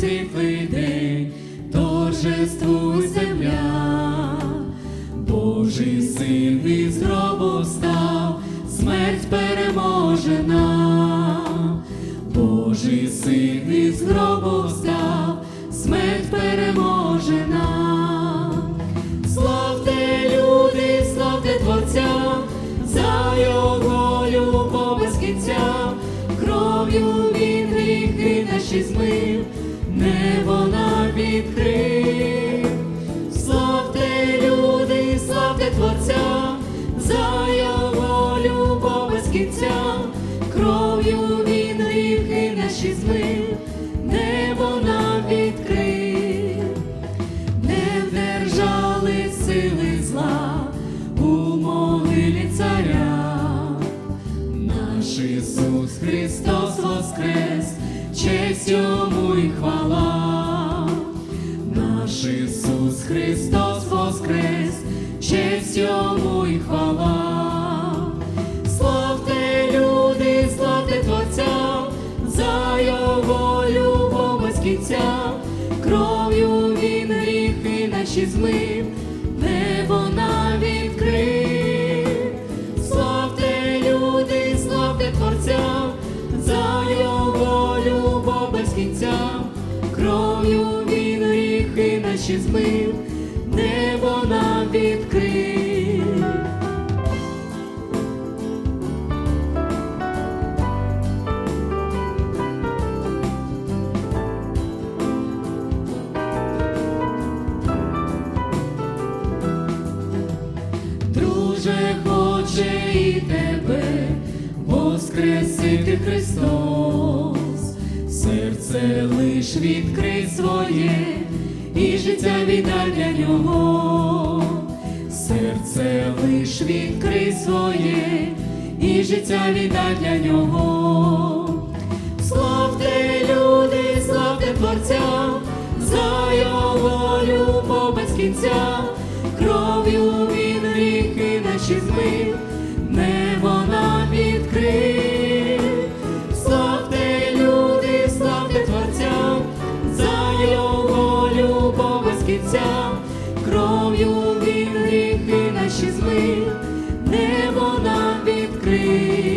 світлий день, торжествуй земля, Божий син із гробу став, смерть переможена, Божий син із гробу став, смерть переможена. Славте люди, славте Творця, за його любов без кінця, кров'ю небо нам відкрив. Славте люди, славте Творця, за його любов без кінця, Наш Ісус Христос воскрес, честь йому і хвала. Наш Ісус Христос воскрес, честь йому і хвала. Славте люди, славте Творця, за його любов без кінця, кров'ю він гріхи наші змив, наші змив, небо нам відкрив. Друже, хоче і тебе воскресити Христос, серце лиш відкрий своє, життя віддай для нього, серце лиш відкрий своє, і життя віддай для нього, славте люди, славте Творця, за його любов без кінця, кров'ю він ріхи наші змив. кров'ю він гріхи наші змив, небо нам відкрив.